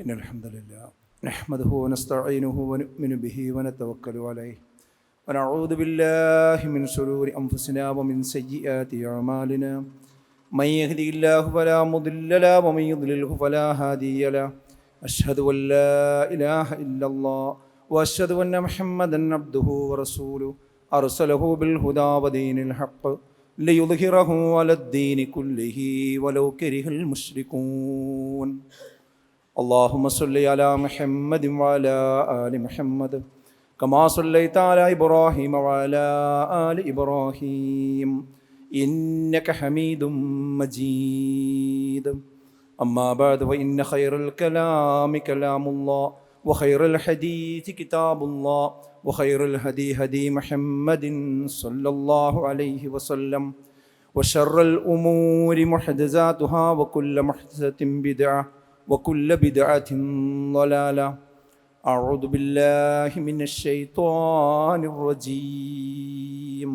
إن الحمد لله نحمده ونستعينه ونؤمن به ونتوكل عليه ونعوذ بالله من شرور أنفسنا ومن سيئات أعمالنا من يهدي الله فلا مضل له ومن يضلله فلا هادي له أشهد أن لا إله إلا الله وأشهد أن محمدا عبده ورسوله أرسله بالهدى ودين الحق ليظهره على الدين كله ولو كره المشركون اللهم صل على محمد وعلى آل محمد كما صليت على إبراهيم وعلى آل إبراهيم إنك حميد مجيد أما بعد فإن خير الكلام كلام الله وخير الحديث كتاب الله وخير الهدي هدي محمد صلى الله عليه وسلم وشر الأمور محدثاتها وكل محدثة بدعة وكل بدعة ضلالة. أعوذ بالله من الشيطان الرجيم.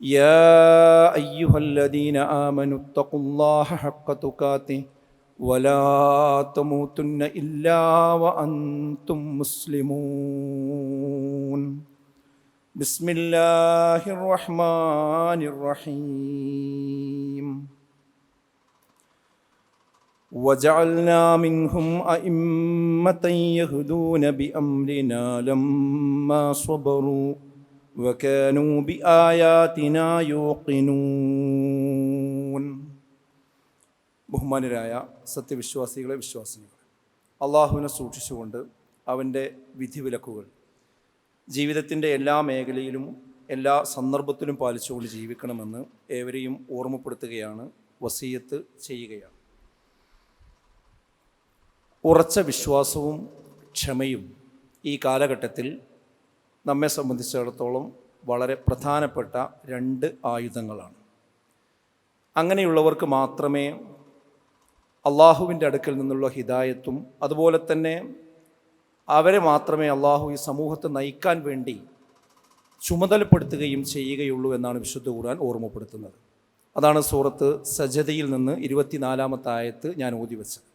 يا أيها الذين آمنوا اتقوا الله حق تقاته ولا تموتن إلا وأنتم مسلمون. بسم الله الرحمن الرحيم. وجعلنا منهم أئمة يهدون بأمرنا لما صبروا وكانوا بآياتنا يوقنون ബഹുമാനരായ സത്യവിശ്വാസികളെ വിശ്വാസികളെ അള്ളാഹുവിനെ സൂക്ഷിച്ചുകൊണ്ട് അവൻ്റെ വിധിവിലക്കുകൾ ജീവിതത്തിൻ്റെ എല്ലാ മേഖലയിലും എല്ലാ സന്ദർഭത്തിലും പാലിച്ചുകൊണ്ട് ജീവിക്കണമെന്ന് ഏവരെയും ഓർമ്മപ്പെടുത്തുകയാണ് വസീയത്ത് ചെയ്യുകയാണ് ഉറച്ച വിശ്വാസവും ക്ഷമയും ഈ കാലഘട്ടത്തിൽ നമ്മെ സംബന്ധിച്ചിടത്തോളം വളരെ പ്രധാനപ്പെട്ട രണ്ട് ആയുധങ്ങളാണ്. അങ്ങനെയുള്ളവർക്ക് മാത്രമേ അള്ളാഹുവിന്റെ അടുക്കൽ നിന്നുള്ള ഹിദായത്തും അതുപോലെ തന്നെ അവരെ മാത്രമേ അള്ളാഹു ഈ സമൂഹത്തെ നയിക്കാൻ വേണ്ടി ചുമതലപ്പെടുത്തുകയും ചെയ്യുകയുള്ളൂ എന്നാണ് വിശുദ്ധ ഖുർആൻ ഓർമ്മപ്പെടുത്തുന്നത്. അതാണ് സൂറത്ത് സജതയിൽ നിന്ന് ഇരുപത്തിനാലാമത്തെ ആയത്ത് ഞാൻ ഓതി വെച്ചത്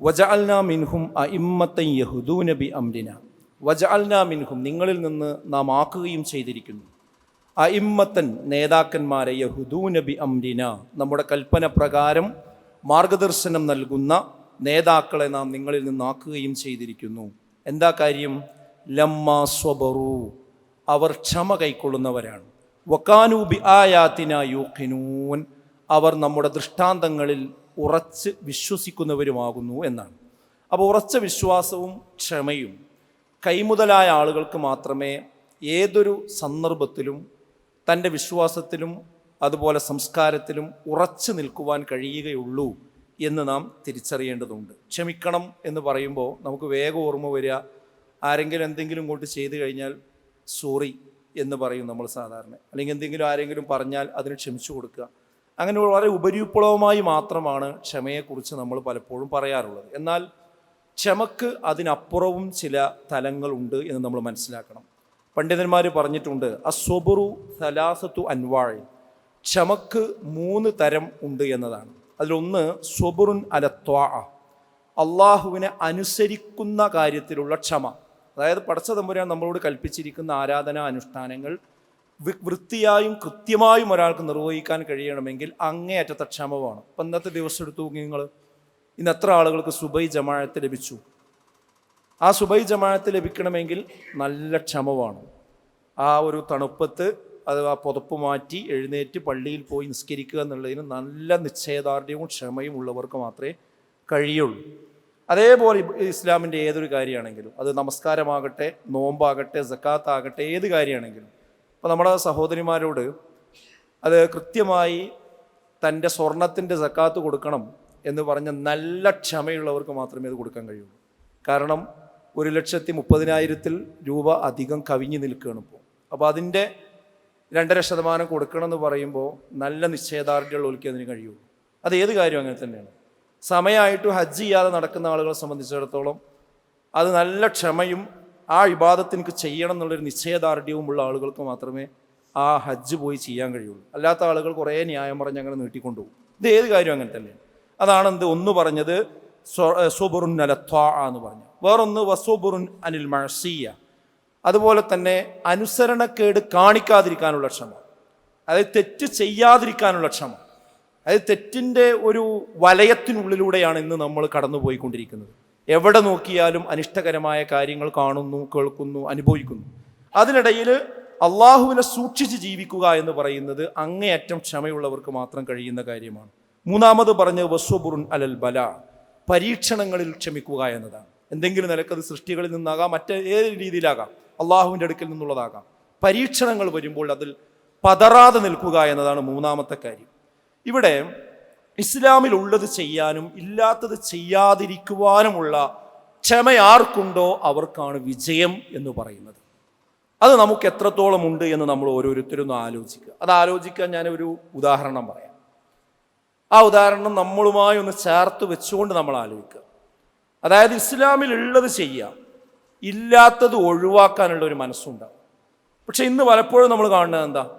വജഅൽന മിൻഹും അഇമ്മത്തൻ യഹുദൂന ബി അംരിന. വജഅൽന മിൻഹും നിങ്ങളിൽ നിന്ന് നാം ആക്കുകയും ചെയ്തിരിക്കുന്നു. അഇമ്മത്തൻ നേതാക്കന്മാരെ യഹുദൂന ബി അംരിന. നമ്മുടെ കൽപ്പന പ്രകാരം മാർഗദർശനം നൽകുന്ന നേതാക്കളെ നാം നിങ്ങളിൽ നിന്നാക്കുകയും ചെയ്തിരിക്കുന്നു. എന്താ കാര്യം? ലമ്മാ സ്വബറു. അവർ ക്ഷമ കൈക്കൊള്ളുന്നവരാണ്. വക്കാനൂബി ആയാത്തിന യൂഖിനൂൻ. അവർ നമ്മുടെ ദൃഷ്ടാന്തങ്ങളിൽ ഉറച്ച് വിശ്വസിക്കുന്നവരുമാകുന്നു എന്നാണ്. അപ്പോൾ ഉറച്ച വിശ്വാസവും ക്ഷമയും കൈമുതലായ ആളുകൾക്ക് മാത്രമേ ഏതൊരു സന്ദർഭത്തിലും തന്റെ വിശ്വാസത്തിലും അതുപോലെ സംസ്കാരത്തിലും ഉറച്ചു നിൽക്കുവാൻ കഴിയുകയുള്ളൂ എന്ന് നാം തിരിച്ചറിയേണ്ടതുണ്ട്. ക്ഷമിക്കണം എന്ന് പറയുമ്പോൾ നമുക്ക് വേഗം ഓർമ്മ വരിക ആരെങ്കിലും എന്തെങ്കിലും ഇങ്ങോട്ട് ചെയ്തു കഴിഞ്ഞാൽ സോറി എന്ന് പറയും നമ്മൾ സാധാരണ. അല്ലെങ്കിൽ എന്തെങ്കിലും ആരെങ്കിലും പറഞ്ഞാൽ അതിന് ക്ഷമിച്ചു കൊടുക്കുക. അങ്ങനെ വളരെ ഉപരിപ്ലവമായി മാത്രമാണ് ക്ഷമയെക്കുറിച്ച് നമ്മൾ പലപ്പോഴും പറയാറുള്ളത്. എന്നാൽ ക്ഷമക്ക് അതിനപ്പുറവും ചില തലങ്ങളുണ്ട് എന്ന് നമ്മൾ മനസ്സിലാക്കണം. പണ്ഡിതന്മാർ പറഞ്ഞിട്ടുണ്ട് അസ്വബുറു സലാസത്തു അൻവാഴ്. ക്ഷമക്ക് മൂന്ന് തരം ഉണ്ട് എന്നതാണ്. അതിലൊന്ന് സ്വബുറുൻ അലത്വാ അള്ളാഹുവിനെ അനുസരിക്കുന്ന കാര്യത്തിലുള്ള ക്ഷമ. അതായത് പടച്ച തമ്പുരാൻ നമ്മളോട് കൽപ്പിച്ചിരിക്കുന്ന ആരാധനാ അനുഷ്ഠാനങ്ങൾ വൃത്തിയായും കൃത്യമായും ഒരാൾക്ക് നിർവഹിക്കാൻ കഴിയണമെങ്കിൽ അങ്ങേയറ്റത്തെ ക്ഷമമാണ് അപ്പം ഇന്നത്തെ ദിവസം എടുത്തു നിങ്ങൾ. ഇന്ന് എത്ര ആളുകൾക്ക് സുബൈ ജമാഴത്ത് ലഭിച്ചു? ആ സുബൈ ജമാഴത്ത് ലഭിക്കണമെങ്കിൽ നല്ല ക്ഷമമാണ് ആ ഒരു തണുപ്പത്ത് അത് ആ പുതപ്പ് മാറ്റി എഴുന്നേറ്റ് പള്ളിയിൽ പോയി നിസ്കരിക്കുക എന്നുള്ളതിന് നല്ല നിശ്ചയദാർഢ്യവും ക്ഷമയും ഉള്ളവർക്ക് മാത്രമേ കഴിയുള്ളൂ. അതേപോലെ ഇസ്ലാമിന്റെ ഏതൊരു കാര്യമാണെങ്കിലും അത് നമസ്കാരമാകട്ടെ നോമ്പാകട്ടെ ജക്കാത്താകട്ടെ ഏത് കാര്യമാണെങ്കിലും അപ്പോൾ നമ്മുടെ സഹോദരിമാരോട് അത് കൃത്യമായി തന്റെ സ്വർണത്തിന്റെ സക്കാത്ത് കൊടുക്കണം എന്ന് പറഞ്ഞ നല്ല ക്ഷമയുള്ളവർക്ക് മാത്രമേ അത് കൊടുക്കാൻ കഴിയുള്ളൂ. കാരണം ഒരു ലക്ഷത്തി മുപ്പതിനായിരത്തിൽ രൂപ അധികം കവിഞ്ഞു നിൽക്കുകയാണ് ഇപ്പോൾ. അപ്പോൾ അതിന്റെ രണ്ടര ശതമാനം കൊടുക്കണം എന്ന് പറയുമ്പോൾ നല്ല നിശ്ചയദാർഢ്യമുള്ളവർക്ക് അതിന് കഴിയുള്ളൂ. അത് ഏത് കാര്യം അങ്ങനെ തന്നെയാണ്. സമയമായിട്ട് ഹജ്ജ് ചെയ്യാതെ നടക്കുന്ന ആളുകളെ സംബന്ധിച്ചിടത്തോളം അത് നല്ല ക്ഷമയും ആ ഇബാദത്ത് എനിക്ക് ചെയ്യണം എന്നുള്ളൊരു നിശ്ചയദാർഢ്യവുമുള്ള ആളുകൾക്ക് മാത്രമേ ആ ഹജ്ജ് പോയി ചെയ്യാൻ കഴിയുള്ളൂ. അല്ലാത്ത ആളുകൾ കുറേ ന്യായം പറഞ്ഞ് അങ്ങനെ നീട്ടിക്കൊണ്ടുപോകും. ഇത് ഏത് കാര്യം അങ്ങനെ തന്നെയാണ് അതാണ് എന്ത് ഒന്ന് പറഞ്ഞത് സൊബുറുൻ അലത്വ എന്ന് പറഞ്ഞു വേറൊന്ന് വസുബുറുൻ അനിൽ മഴസീയ അതുപോലെ തന്നെ അനുസരണക്കേട് കാണിക്കാതിരിക്കാനുള്ള ക്ഷമ. അതായത് തെറ്റ് ചെയ്യാതിരിക്കാനുള്ള ക്ഷമ. അതായത് തെറ്റിന്റെ ഒരു വലയത്തിനുള്ളിലൂടെയാണ് ഇന്ന് നമ്മൾ കടന്നുപോയിക്കൊണ്ടിരിക്കുന്നത്. എവിടെ നോക്കിയാലും അനിഷ്ടകരമായ കാര്യങ്ങൾ കാണുന്നു കേൾക്കുന്നു അനുഭവിക്കുന്നു. അതിനിടയിൽ അള്ളാഹുവിനെ സൂക്ഷിച്ച് ജീവിക്കുക എന്ന് പറയുന്നത് അങ്ങേയറ്റം ക്ഷമയുള്ളവർക്ക് മാത്രം കഴിയുന്ന കാര്യമാണ്. മൂന്നാമത് പറഞ്ഞ വസ്വബുറുൻ അലൽ ബല പരീക്ഷണങ്ങളിൽ ക്ഷമിക്കുക എന്നതാണ്. എന്തെങ്കിലും നിലക്കത് സൃഷ്ടികളിൽ നിന്നാകാം മറ്റേ ഏത് രീതിയിലാകാം അള്ളാഹുവിന്റെ അടുക്കൽ നിന്നുള്ളതാകാം. പരീക്ഷണങ്ങൾ വരുമ്പോൾ അതിൽ പതറാതെ നിൽക്കുക എന്നതാണ് മൂന്നാമത്തെ കാര്യം. ഇവിടെ ഇസ്ലാമിൽ ഉള്ളത് ചെയ്യാനും ഇല്ലാത്തത് ചെയ്യാതിരിക്കുവാനുമുള്ള ക്ഷമ ആർക്കുണ്ടോ അവർക്കാണ് വിജയം എന്ന് പറയുന്നത്. അത് നമുക്ക് എത്രത്തോളം ഉണ്ട് എന്ന് നമ്മൾ ഓരോരുത്തരും ഒന്ന് ആലോചിക്കുക. അത് ആലോചിക്കാൻ ഞാനൊരു ഉദാഹരണം പറയാം. ആ ഉദാഹരണം നമ്മളുമായി ഒന്ന് ചേർത്ത് വെച്ചുകൊണ്ട് നമ്മൾ ആലോചിക്കുക. അതായത് ഇസ്ലാമിൽ ഉള്ളത് ചെയ്യാം ഇല്ലാത്തത് ഒഴിവാക്കാനുള്ള ഒരു മനസ്സുണ്ടാവും. പക്ഷെ ഇന്ന് പലപ്പോഴും നമ്മൾ കാണുന്നത് എന്താ?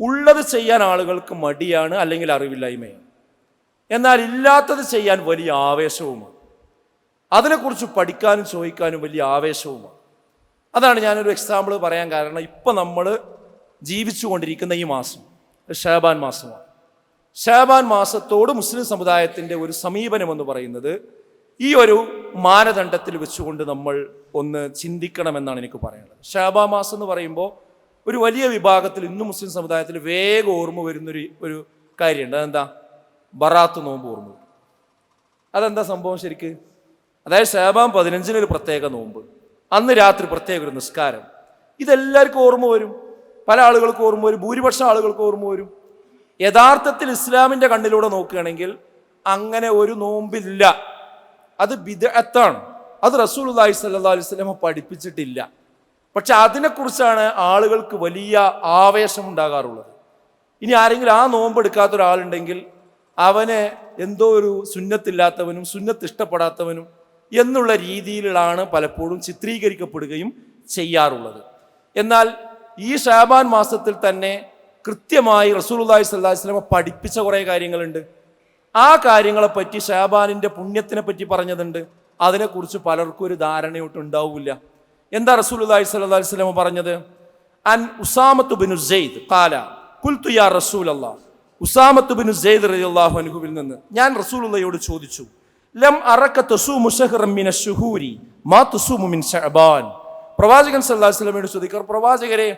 ഉള്ളത് ചെയ്യാൻ ആളുകൾക്ക് മടിയാണ് അല്ലെങ്കിൽ അറിവില്ലായ്മയാണ്. എന്നാൽ ഇല്ലാത്തത് ചെയ്യാൻ വലിയ ആവേശവുമാണ്. അതിനെക്കുറിച്ച് പഠിക്കാനും ചോദിക്കാനും വലിയ ആവേശവുമാണ്. അതാണ് ഞാനൊരു എക്സാമ്പിൾ പറയാൻ കാരണം. ഇപ്പം നമ്മൾ ജീവിച്ചുകൊണ്ടിരിക്കുന്ന ഈ മാസം ഷാബാൻ മാസമാണ്. ഷാബാൻ മാസത്തോട് മുസ്ലിം സമുദായത്തിന്റെ ഒരു സമീപനം എന്ന് പറയുന്നത് ഈ ഒരു മാനദണ്ഡത്തിൽ വെച്ചുകൊണ്ട് നമ്മൾ ഒന്ന് ചിന്തിക്കണമെന്നാണ് എനിക്ക് പറയാനുള്ളത്. ഷാബാ മാസം എന്ന് പറയുമ്പോൾ ഒരു വലിയ വിഭാഗത്തിൽ ഇന്നും മുസ്ലിം സമുദായത്തിൽ വേഗം ഓർമ്മ വരുന്നൊരു ഒരു കാര്യമുണ്ട്. അതെന്താ? ബറാത്ത് നോമ്പ് ഓർമ്മ അതെന്താ സംഭവം ശരിക്ക്? അതായത് ഷാബാൻ പതിനഞ്ചിന് ഒരു പ്രത്യേക നോമ്പ് അന്ന് രാത്രി പ്രത്യേക ഒരു നിസ്കാരം. ഇതെല്ലാവർക്കും ഓർമ്മ വരും. പല ആളുകൾക്ക് ഓർമ്മ വരും. ഭൂരിപക്ഷം ആളുകൾക്ക് ഓർമ്മ വരും. യഥാർത്ഥത്തിൽ ഇസ്ലാമിന്റെ കണ്ണിലൂടെ നോക്കുകയാണെങ്കിൽ അങ്ങനെ ഒരു നോമ്പില്ല. അത് ബിദഅത്താണ്. അത് റസൂൽ സല്ലാ അലൈഹി വസല്ലം പഠിപ്പിച്ചിട്ടില്ല. പക്ഷെ അതിനെക്കുറിച്ചാണ് ആളുകൾക്ക് വലിയ ആവേശം ഉണ്ടാകാറുള്ളത് ഇനി ആരെങ്കിലും ആ നോമ്പ് എടുക്കാത്ത ഒരാളുണ്ടെങ്കിൽ അവനെ എന്തോ ഒരു സുന്നത്തില്ലാത്തവനും സുന്നത്ത് ഇഷ്ടപ്പെടാത്തവനും എന്നുള്ള രീതിയിലാണ് പലപ്പോഴും ചിത്രീകരിക്കപ്പെടുകയും ചെയ്യാറുള്ളത്. എന്നാൽ ഈ ഷാബാൻ മാസത്തിൽ തന്നെ കൃത്യമായി റസൂലുള്ളാഹി സ്വല്ലല്ലാഹി അലൈഹി വസല്ലമ പഠിപ്പിച്ച കുറേ കാര്യങ്ങളുണ്ട്. ആ കാര്യങ്ങളെപ്പറ്റി ഷാബാനിന്റെ പുണ്യത്തിനെ പറ്റി പറഞ്ഞതുണ്ട്. അതിനെക്കുറിച്ച് പലർക്കും ഒരു ധാരണയോട്ട് ഉണ്ടാവില്ല. എന്താ റസൂലുള്ളാഹി സ്വല്ലല്ലാഹി അലൈഹി വസല്ലമ പറഞ്ഞത്? അൻ ഉസാമത്ത് ബിൻ സെയ്ദ് കാല കുൽത്തു യാ റസൂലല്ലാഹ്. ഉസാമത്ത് ബിനു സെയ്ദ് റളിയല്ലാഹു അനുഹുവിൽ നിന്ന് ഞാൻ റസൂലുള്ളയോട് ചോദിച്ചു ലം അറക്ക തസൂമു മിന മാ തസൂമു മിൻ ഷഅബാൻ പ്രവാചകൻ സല്ലല്ലാഹു അലൈഹി വസല്ലമയോട് ചോദിക്കർ പ്രവാചകരെ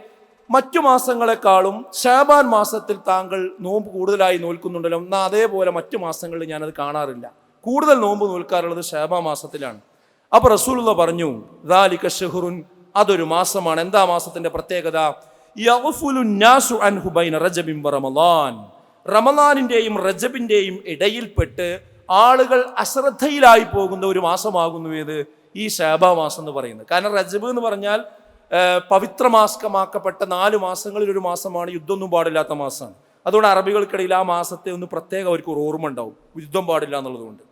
മറ്റു മാസങ്ങളെക്കാളും ഷാബാൻ മാസത്തിൽ താങ്കൾ നോമ്പ് കൂടുതലായി നോൽക്കുന്നുണ്ടല്ലോ എന്നാൽ അതേപോലെ മറ്റു മാസങ്ങളിൽ ഞാനത് കാണാറില്ല. കൂടുതൽ നോമ്പ് നോൽക്കാറുള്ളത് ഷാബാ മാസത്തിലാണ്. അപ്പോൾ റസൂലുള്ള പറഞ്ഞു ദാലിക ഷെഹുറുൻ അതൊരു മാസമാണ്. എന്താ മാസത്തിന്റെ പ്രത്യേകത? യഗ്ഫുലു നാസു അൻഹു റജബിൻ വ റമളാനിന്റെയും റജബിന്റെയും ഇടയിൽപ്പെട്ട് ആളുകൾ അശ്രദ്ധയിലായി പോകുന്ന ഒരു മാസമാകുന്നു ഏത്? ഈ ഷാബാ മാസം എന്ന് പറയുന്നത്. കാരണം റജബ് എന്ന് പറഞ്ഞാൽ പവിത്ര പവിത്രമാസ്കമാക്കപ്പെട്ട നാല് മാസങ്ങളിൽ ഒരു മാസമാണ് യുദ്ധമൊന്നും പാടില്ലാത്ത മാസമാണ്. അതുകൊണ്ട് അറബികൾക്കിടയിൽ ആ മാസത്തെ ഒന്ന് പ്രത്യേകം അവർക്ക് ഒരു ഓർമ്മ ഉണ്ടാവും. യുദ്ധം പാടില്ല എന്നുള്ളതുകൊണ്ട്.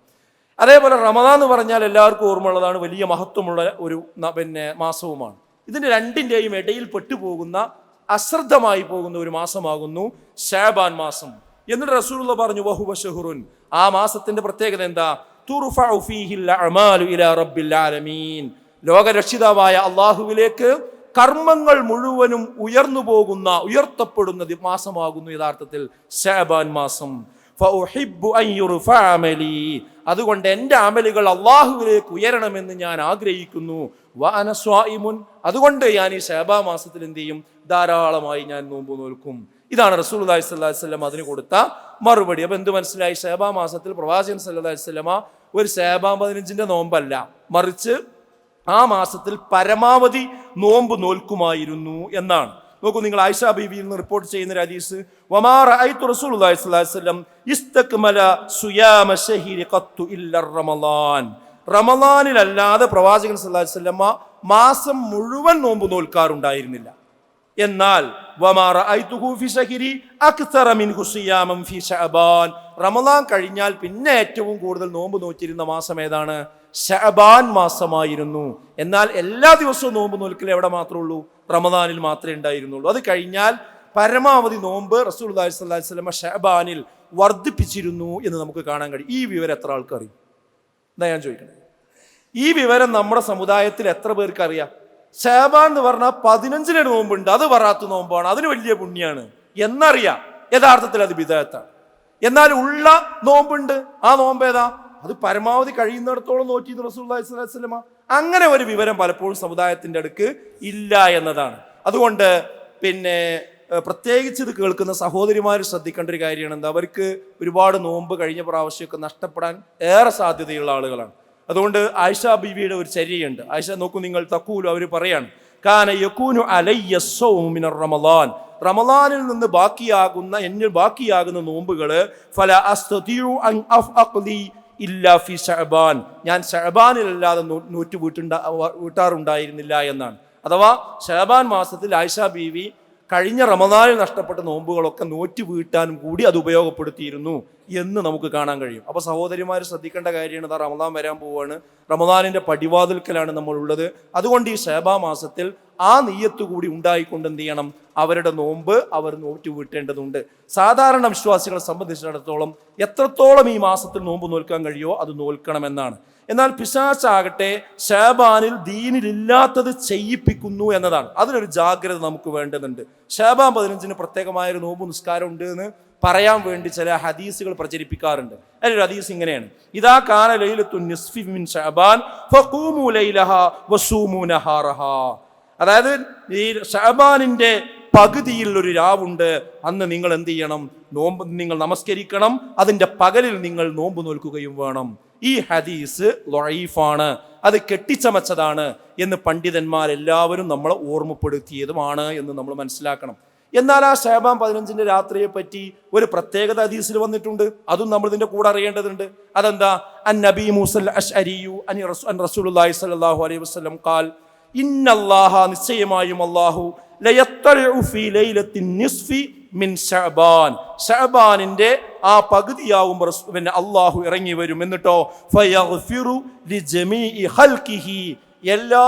അതേപോലെ റമദാൻ എന്ന് പറഞ്ഞാൽ എല്ലാവർക്കും ഓർമ്മയുള്ളതാണ്. വലിയ മഹത്വമുള്ള ഒരു പിന്നെ മാസവുമാണ്. ഇതിന്റെ രണ്ടിന്റെയും ഇടയിൽ പെട്ടുപോകുന്ന അശ്രദ്ധമായി പോകുന്ന ഒരു മാസമാകുന്നു ഷാബാൻ മാസം. എന്നിട്ട് റസൂലുള്ള പറഞ്ഞു വഹുവ ഷഹുറുൻ ആ മാസത്തിന്റെ പ്രത്യേകത എന്താ? ലോകരക്ഷിതാവായ അള്ളാഹുവിലേക്ക് കർമ്മങ്ങൾ മുഴുവനും ഉയർന്നു പോകുന്ന ഉയർത്തപ്പെടുന്ന മാസമാകുന്നു യഥാർത്ഥത്തിൽ ഷാബാൻ മാസം. അതുകൊണ്ട് എന്റെ അമലുകൾ അള്ളാഹുവിലേക്ക് ഉയരണമെന്ന് ഞാൻ ആഗ്രഹിക്കുന്നു. അതുകൊണ്ട് ഞാൻ ഈ ഷാബാ മാസത്തിൽ എന്ത് ചെയ്യും? ധാരാളമായി ഞാൻ നോമ്പ് നോൽക്കും. ഇതാണ് റസൂൽ അലൈഹി സ്വല്ലാ വസല്ലം അതിന് കൊടുത്ത മറുപടി. അപ്പൊ എന്ത് മനസ്സിലായി? ഷേബാ മാസത്തിൽ പ്രവാചകൻ സല്ലാ അലൈഹി വസല്ലമ ഒരു ഷേബാ പതിനഞ്ചിന്റെ നോമ്പല്ല. മറിച്ച് ആ മാസത്തിൽ പരമാവധി നോമ്പ് നോൽക്കുമായിരുന്നു എന്നാണ്. നോക്കൂ നിങ്ങൾ ആയിഷ ബീവിയിൽ നിന്ന് റിപ്പോർട്ട് ചെയ്യുന്ന രാജീസ് റമളാനിലല്ലാതെ പ്രവാചകൻ സല്ലാ അലൈഹി വസല്ലമ മാസം മുഴുവൻ നോമ്പ് നോൽക്കാറുണ്ടായിരുന്നില്ല. എന്നാൽ റമളാൻ കഴിഞ്ഞാൽ പിന്നെ ഏറ്റവും കൂടുതൽ നോമ്പ് നോറ്റിരുന്ന മാസം ഏതാണ്? ഷഅബാൻ മാസമായിരുന്നു. എന്നാൽ എല്ലാ ദിവസവും നോമ്പ് നോൽക്കൽ എവിടെ മാത്രമേ ഉള്ളൂ? റമദാനിൽ മാത്രമേ ഉണ്ടായിരുന്നുള്ളൂ. അത് കഴിഞ്ഞാൽ പരമാവധി നോമ്പ് റസൂൽ അലൈഹി സ്വലമ ഷഹബാനിൽ വർദ്ധിപ്പിച്ചിരുന്നു എന്ന് നമുക്ക് കാണാൻ കഴിയും. ഈ വിവരം എത്ര ആൾക്കറിയും? എന്താ ഞാൻ ചോദിക്കണേ. ഈ വിവരം നമ്മുടെ സമുദായത്തിൽ എത്ര പേർക്ക് അറിയാം ഷാബാൻ എന്ന് പറഞ്ഞാൽ പതിനഞ്ചിന് നോമ്പുണ്ട്. അത് വറാത്ത നോമ്പാണ്. അതിന് വലിയ പുണ്യാണ്. എന്നറിയാം. യഥാർത്ഥത്തിൽ അത് വിധേയത്താണ്. എന്നാൽ ഉള്ള നോമ്പുണ്ട്. ആ നോമ്പ് ഏതാ അത് പരമാവധി കഴിയുന്നിടത്തോളം നോറ്റി റസൂല്ലാസ്ലമ അങ്ങനെ ഒരു വിവരം പലപ്പോഴും സമുദായത്തിന്റെ അടുക്ക് ഇല്ല എന്നതാണ്. അതുകൊണ്ട് പിന്നെ പ്രത്യേകിച്ച് ഇത് കേൾക്കുന്ന സഹോദരിമാർ ശ്രദ്ധിക്കേണ്ട ഒരു കാര്യമാണ് എന്താ? അവർക്ക് ഒരുപാട് നോമ്പ് കഴിഞ്ഞ പ്രാവശ്യമൊക്കെ നഷ്ടപ്പെടാൻ ഏറെ സാധ്യതയുള്ള ആളുകളാണ്. അതുകൊണ്ട് ആയിഷ ബീവിയുടെ ഒരു ചര്യയുണ്ട്. ആയിഷ നോക്കൂ നിങ്ങൾ തക്കൂലു അവർ പറയാണ് കാന യക്കൂനു അലയ്യസ്സോമിന റമലാൻ റമലാനിൽ നിന്ന് ബാക്കിയാകുന്ന എന്നിൽ ബാക്കിയാകുന്ന നോമ്പുകൾ ഫല അഫ്അഖ്ലി ഇല്ലാ ഫി ഷഹബാൻ ഞാൻ ഷഹബാനിലല്ലാതെ നൂറ്റ് വീട്ടുണ്ടാ വീട്ടാറുണ്ടായിരുന്നില്ല എന്നാണ്. അഥവാ ഷഹബാൻ മാസത്തിൽ ആയിഷ ബീവി കഴിഞ്ഞ റമദാനിൽ നഷ്ടപ്പെട്ട നോമ്പുകളൊക്കെ നോറ്റ് വീട്ടാനും കൂടി അത് ഉപയോഗപ്പെടുത്തിയിരുന്നു എന്ന് നമുക്ക് കാണാൻ കഴിയും. അപ്പോൾ സഹോദരിമാർ ശ്രദ്ധിക്കേണ്ട കാര്യമാണ് ഇതാ റമദാൻ വരാൻ പോവുകയാണ് റമദാനിന്റെ പടിവാതിൽക്കലാണ് നമ്മൾ ഉള്ളത് അതുകൊണ്ട് ഈ ഷേബാ മാസത്തിൽ ആ നെയ്യത്ത് കൂടി ഉണ്ടായിക്കൊണ്ട് എന്ത് ചെയ്യണം? അവരുടെ നോമ്പ് അവർ നോറ്റു വീട്ടേണ്ടതുണ്ട്. സാധാരണ വിശ്വാസികളെ സംബന്ധിച്ചിടത്തോളം എത്രത്തോളം ഈ മാസത്തിൽ നോമ്പ് നോൽക്കാൻ കഴിയോ അത് നോൽക്കണമെന്നാണ്. എന്നാൽ പിശാച്ചാകട്ടെ ഷാബാനിൽ ദീനിലില്ലാത്തത് ചെയ്യിപ്പിക്കുന്നു എന്നതാണ്. അതിനൊരു ജാഗ്രത നമുക്ക് വേണ്ടതുണ്ട്. ഷാബാൻ പതിനഞ്ചിന് പ്രത്യേകമായൊരു നോമ്പ് നിസ്കാരം ഉണ്ട് എന്ന് പറയാൻ വേണ്ടി ചില ഹദീസുകൾ പ്രചരിപ്പിക്കാറുണ്ട്. ഒരു ഹദീസ് ഇങ്ങനെയാണ്. ഇതാ കാന ലൈലത്തു നിസ്ഫി മിൻ അതായത് ഈ ഷഹബാനിന്റെ പകുതിയിൽ ഒരു രാവുണ്ട്. അന്ന് നിങ്ങൾ എന്ത് ചെയ്യണം? നോമ്പ് നിങ്ങൾ നമസ്കരിക്കണം. അതിന്റെ പകലിൽ നിങ്ങൾ നോമ്പ് നോൽക്കുകയും വേണം. ഈ ഹദീസ് ലൊറീഫാണ് അത് കെട്ടിച്ചമച്ചതാണ് എന്ന് പണ്ഡിതന്മാരെല്ലാവരും നമ്മളെ ഓർമ്മപ്പെടുത്തിയതുമാണ് എന്ന് നമ്മൾ മനസ്സിലാക്കണം. എന്നാൽ ആ ഷാബാൻ പതിനഞ്ചിന്റെ രാത്രിയെ പറ്റി ഒരു പ്രത്യേകത ഹദീസിൽ വന്നിട്ടുണ്ട്. അതും നമ്മൾ ഇതിന്റെ കൂടെ അറിയേണ്ടതുണ്ട്. അതെന്താ? അൻ നബി മൂസൽ അഷ്അരിയു അനി റസൂൽ അൻ സ്വല്ലല്ലാഹു അലൈഹി വസ്ലം ഖാൽ ഇന്നല്ലാഹ നിശ്ചയമായും അള്ളാഹു ശഅബാനിന്റെ ആ പകുതിയാവുമ്പോൾ റസൂ- പിന്നെ അള്ളാഹു ഇറങ്ങി വരും. എന്നിട്ടോ? എല്ലാ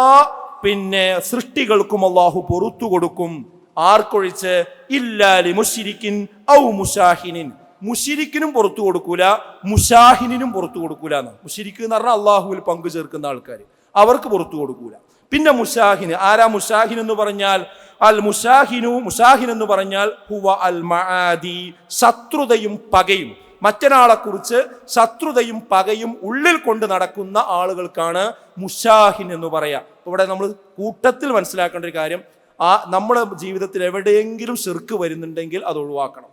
പിന്നെ സൃഷ്ടികൾക്കും അള്ളാഹു പൊറത്തു കൊടുക്കും. ആർക്കൊഴിച്ച്? ഇല്ലാലി മുഷിരിക്കിൻ ഔ മുഷാഹിനിൻ മുഷിരിക്കിനും പുറത്തു കൊടുക്കൂല മുഷാഹിനും പുറത്തു കൊടുക്കൂല എന്ന് മുഷിരിക്ക് എന്ന് പറഞ്ഞാൽ അള്ളാഹുവിൽ പങ്കു ചേർക്കുന്ന ആൾക്കാർ അവർക്ക് പുറത്തു കൊടുക്കൂല. പിന്നെ മുസാഹിന്. ആരാ മുസാഹിൻ എന്ന് പറഞ്ഞാൽ? അൽ മുസാഹിനു മുസാഹിൻ എന്ന് പറഞ്ഞാൽ ഹുവ അൽ മആദി. ശത്രുതയും പകയും. മറ്റൊരാളെ കുറിച്ച് ശത്രുതയും പകയും ഉള്ളിൽ കൊണ്ട് നടക്കുന്ന ആളുകൾക്കാണ് മുസാഹിൻ എന്ന് പറയാ. ഇവിടെ നമ്മൾ കൂട്ടത്തിൽ മനസ്സിലാക്കേണ്ട ഒരു കാര്യം. ആ നമ്മുടെ ജീവിതത്തിൽ എവിടെയെങ്കിലും ചെറുക്ക് വരുന്നുണ്ടെങ്കിൽ അത് ഒഴിവാക്കണം.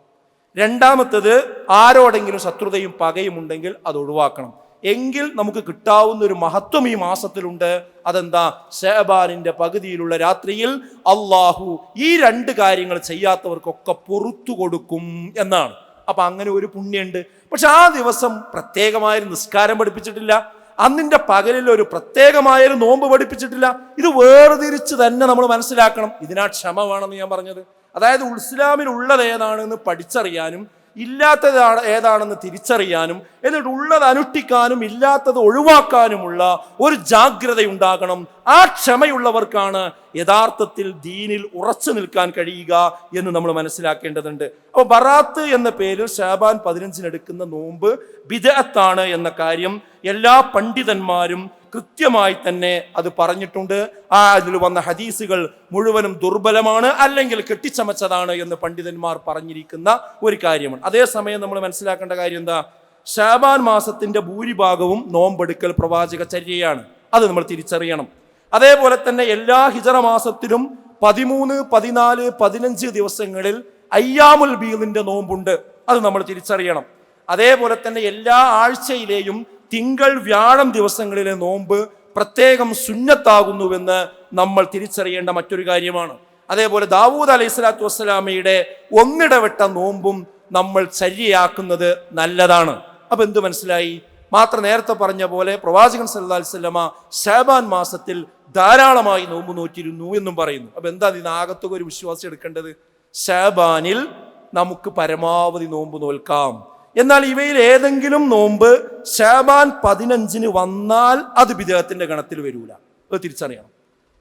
രണ്ടാമത്തത് ആരോടെങ്കിലും ശത്രുതയും പകയും ഉണ്ടെങ്കിൽ അത് ഒഴിവാക്കണം. എങ്കിൽ നമുക്ക് കിട്ടാവുന്ന ഒരു മഹത്വം ഈ മാസത്തിലുണ്ട്. അതെന്താ? ഷഹബാനിന്റെ പകുതിയിലുള്ള രാത്രിയിൽ അള്ളാഹു ഈ രണ്ട് കാര്യങ്ങൾ ചെയ്യാത്തവർക്കൊക്കെ പൊറത്തു കൊടുക്കും എന്നാണ്. അപ്പൊ അങ്ങനെ ഒരു പുണ്യമുണ്ട് പക്ഷെ ആ ദിവസം പ്രത്യേകമായൊരു നിസ്കാരം പഠിപ്പിച്ചിട്ടില്ല. അന്നിന്റെ പകലിൽ ഒരു പ്രത്യേകമായൊരു നോമ്പ് പഠിപ്പിച്ചിട്ടില്ല. ഇത് വേർതിരിച്ച് തന്നെ നമ്മൾ മനസ്സിലാക്കണം. ഇതിനാ ക്ഷമ വേണമെന്ന് ഞാൻ പറഞ്ഞത്. അതായത് ഇസ്ലാമിലുള്ളത് ഏതാണെന്ന് പഠിച്ചറിയാനും ഇല്ലാത്തതാണ് ഏതാണെന്ന് തിരിച്ചറിയാനും എന്നിട്ട് ഉള്ളത് അനുഷ്ഠിക്കാനും ഇല്ലാത്തത് ഒഴിവാക്കാനുമുള്ള ഒരു ജാഗ്രത ഉണ്ടാകണം ആ ക്ഷമയുള്ളവർക്കാണ് യഥാർത്ഥത്തിൽ ദീനിൽ ഉറച്ചു നിൽക്കാൻ കഴിയുക എന്ന് നമ്മൾ മനസ്സിലാക്കേണ്ടതുണ്ട്. അപ്പോൾ ബറാത്ത് എന്ന പേരിൽ ഷാബാൻ പതിനഞ്ചിനെടുക്കുന്ന നോമ്പ് ബിദഅത്താണ് എന്ന കാര്യം എല്ലാ പണ്ഡിതന്മാരും കൃത്യമായി തന്നെ അത് പറഞ്ഞിട്ടുണ്ട്. ആ അതിൽ വന്ന ഹദീസുകൾ മുഴുവനും ദുർബലമാണ് അല്ലെങ്കിൽ കെട്ടിച്ചമച്ചതാണ് എന്ന് പണ്ഡിതന്മാർ പറഞ്ഞിരിക്കുന്ന ഒരു കാര്യമാണ്. അതേസമയം നമ്മൾ മനസ്സിലാക്കേണ്ട കാര്യം എന്താ? ഷാബാൻ മാസത്തിന്റെ ഭൂരിഭാഗവും നോമ്പെടുക്കൽ പ്രവാചക ചര്യയാണ്. അത് നമ്മൾ തിരിച്ചറിയണം. അതേപോലെ തന്നെ എല്ലാ ഹിജറ മാസത്തിലും പതിമൂന്ന് പതിനാല് പതിനഞ്ച് ദിവസങ്ങളിൽ അയ്യാമുൽ ബീദിന്റെ നോമ്പുണ്ട്. അത് നമ്മൾ തിരിച്ചറിയണം. അതേപോലെ തന്നെ എല്ലാ ആഴ്ചയിലെയും തിങ്കൾ വ്യാഴം ദിവസങ്ങളിലെ നോമ്പ് പ്രത്യേകം സുന്നത്താകുന്നുവെന്ന് നമ്മൾ തിരിച്ചറിയേണ്ട മറ്റൊരു കാര്യമാണ്. അതേപോലെ ദാവൂദ് അലൈഹി സ്വലാത്തു വസ്സലാമയുടെ ഒന്നിടവിട്ട നോമ്പും നമ്മൾ ചര്യയാക്കുന്നത് നല്ലതാണ്. അപ്പൊ എന്ത് മനസ്സിലായി? മാത്രം നേരത്തെ പറഞ്ഞ പോലെ പ്രവാചകൻ സല്ലാ അലൈഹി വസല്ലമ ഷാബാൻ മാസത്തിൽ ധാരാളമായി നോമ്പ് നോറ്റിരുന്നു എന്നും പറയുന്നു. അപ്പൊ എന്താ ഇതിന് ആകത്തുക ഒരു വിശ്വാസം എടുക്കേണ്ടത്? ഷാബാനിൽ നമുക്ക് പരമാവധി നോമ്പ് നോൽക്കാം. എന്നാൽ ഇവയിൽ ഏതെങ്കിലും നോമ്പ് ഷാബാൻ പതിനഞ്ചിന് വന്നാൽ അത് വിദേഹത്തിന്റെ ഗണത്തിൽ വരൂല. അത് തിരിച്ചറിയണം.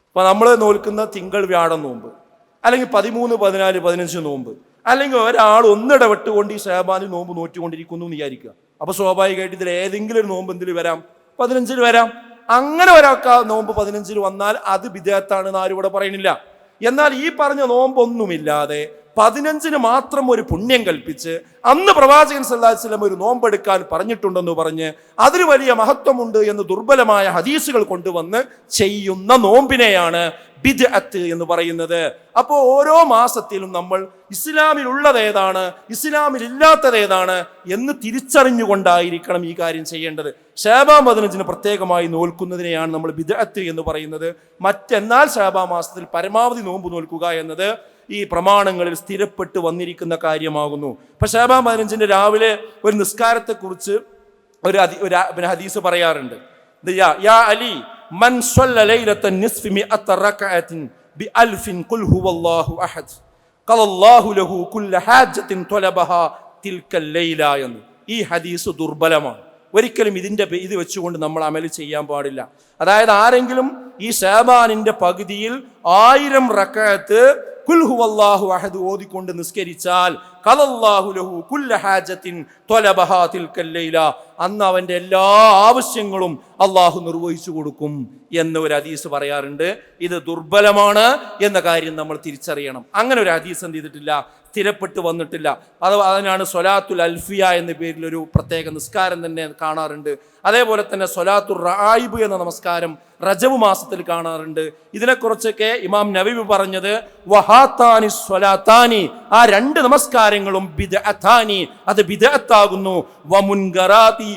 അപ്പോൾ നമ്മൾ നോൽക്കുന്ന തിങ്കൾ വ്യാഴം നോമ്പ് അല്ലെങ്കിൽ പതിമൂന്ന് പതിനാല് പതിനഞ്ച് നോമ്പ് അല്ലെങ്കിൽ ഒരാൾ ഒന്നിടവിട്ടുകൊണ്ട് ഈ ഷാബാനിൽ നോമ്പ് നോറ്റുകൊണ്ടിരിക്കുന്നു എന്ന് വിചാരിക്കുക. അപ്പൊ സ്വാഭാവികമായിട്ട് ഇതിൽ ഏതെങ്കിലും ഒരു നോമ്പ് എന്തിൽ വരാം? പതിനഞ്ചിൽ വരാം. അങ്ങനെ ഒരാൾക്ക് ആ നോമ്പ് പതിനഞ്ചിൽ വന്നാൽ അത് വിദേഹത്താണെന്ന് ആരും ഇവിടെ പറയുന്നില്ല. എന്നാൽ ഈ പറഞ്ഞ നോമ്പൊന്നുമില്ലാതെ പതിനഞ്ചിന് മാത്രം ഒരു പുണ്യം കൽപ്പിച്ച് അന്ന് പ്രവാചകൻ സല്ലാസ്ലം ഒരു നോമ്പെടുക്കാൻ പറഞ്ഞിട്ടുണ്ടെന്ന് പറഞ്ഞ് അതിന് വലിയ മഹത്വമുണ്ട് എന്ന് ദുർബലമായ ഹദീസുകൾ കൊണ്ടുവന്ന് ചെയ്യുന്ന നോമ്പിനെയാണ് ബിദ്അത്ത് എന്ന് പറയുന്നത്. അപ്പോൾ ഓരോ മാസത്തിലും നമ്മൾ ഇസ്ലാമിലുള്ളത് ഏതാണ് ഇസ്ലാമിൽ ഇല്ലാത്തത് ഏതാണ് എന്ന് തിരിച്ചറിഞ്ഞുകൊണ്ടായിരിക്കണം ഈ കാര്യം ചെയ്യേണ്ടത്. ഷാബാ പതിനഞ്ചിന് പ്രത്യേകമായി നോൽക്കുന്നതിനെയാണ് നമ്മൾ ബിദ്അത്ത് എന്ന് പറയുന്നത്. മറ്റെന്നാൽ ഷാബാ മാസത്തിൽ പരമാവധി നോമ്പ് നോൽക്കുക എന്നത് ഈ പ്രമാണങ്ങളിൽ സ്ഥിരപ്പെട്ട് വന്നിരിക്കുന്ന കാര്യമാകുന്നു. ഇപ്പൊ ഷാബാ പതിനഞ്ചിന്റെ രാവിലെ ഒരു നിസ്കാരത്തെക്കുറിച്ച് ഒരു അതി- ഒരു പിന്നെ ഹദീസ് പറയാറുണ്ട്. യാ- അലി മൻ ഈ ഹദീസ് ദുർബലമാണ്. ഒരിക്കലും ഇതിന്റെ ഇത് വെച്ചുകൊണ്ട് നമ്മൾ അമൽ ചെയ്യാൻ പാടില്ല. അതായത് ആരെങ്കിലും ഈ ഷാബാനിന്റെ പകുതിയിൽ ആയിരം റക്കഅത്ത് കുൽ അള്ളാഹു അഹദ് ഓതിക്കൊണ്ട് നിസ്കരിച്ചാൽ അന്ന് അവന്റെ എല്ലാ ആവശ്യങ്ങളും അള്ളാഹു നിർവഹിച്ചു കൊടുക്കും എന്ന് ഒരു ഹദീസ് പറയാറുണ്ട്. ഇത് ദുർബലമാണ് എന്ന കാര്യം നമ്മൾ തിരിച്ചറിയണം. അങ്ങനെ ഒരു ഹദീസ് എന്ത് ചെയ്തിട്ടില്ല? സ്ഥിരപ്പെട്ട് വന്നിട്ടില്ല. അത് അതിനാണ് സൊലാത്തുൽ അൽഫിയ എന്ന പേരിൽ ഒരു പ്രത്യേക നിസ്കാരം തന്നെ കാണാറുണ്ട്. അതേപോലെ തന്നെ സൊലാത്തുർ റായിബ് എന്ന നമസ്കാരം റജബ് മാസത്തിൽ കാണാറുണ്ട്. ഇതിനെക്കുറിച്ചൊക്കെ ഇമാം നബീബ് പറഞ്ഞത് വഹാത്താനി സ്വലാത്താനി ആ രണ്ട് നമസ്കാരങ്ങളും ബിദ്അത്താനി അത് ബിദഅത്താകുന്നു. വമുൻഗറാതി